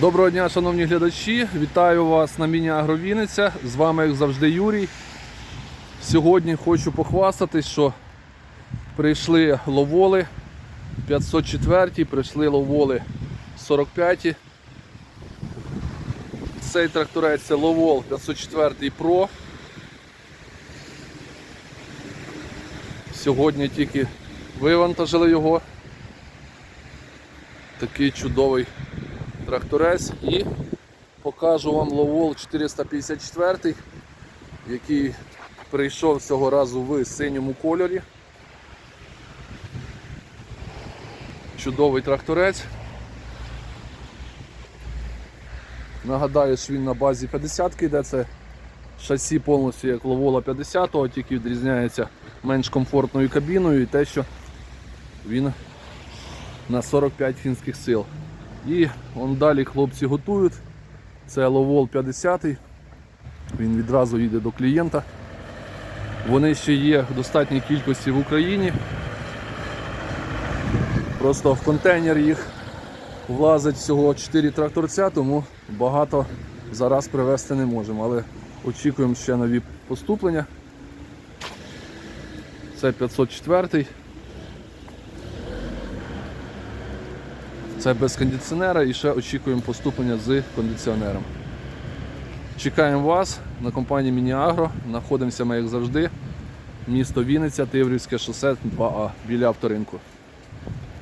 Доброго дня, шановні глядачі! Вітаю вас на міні-агро Вінниця. З вами, як завжди, Юрій. Сьогодні хочу похвастатись, що прийшли ловоли 504, прийшли ловоли 45. Цей тракторець це ловол 504 Pro. Сьогодні тільки вивантажили його. Такий чудовий тракторець і покажу вам ловол 454, який прийшов цього разу в синьому кольорі. Чудовий тракторець. Нагадаю, що він на базі 50 йде, це шасі повністю як ловола 50-го, тільки відрізняється менш комфортною кабіною і те, що він на 45 фінських сил. І вон далі хлопці готують. Це Ловол 50. Він відразу їде до клієнта. Вони ще є в достатній кількості в Україні. Просто в контейнер їх влазить всього 4 тракторця, тому багато зараз привезти не можемо. Але очікуємо ще нові поступлення. Це 504. Це без кондиціонера і ще очікуємо поступлення з кондиціонером. Чекаємо вас на компанії Мініагро. Знаходимося ми, як завжди, місто Вінниця, Тиврівське шосе 2А біля авторинку.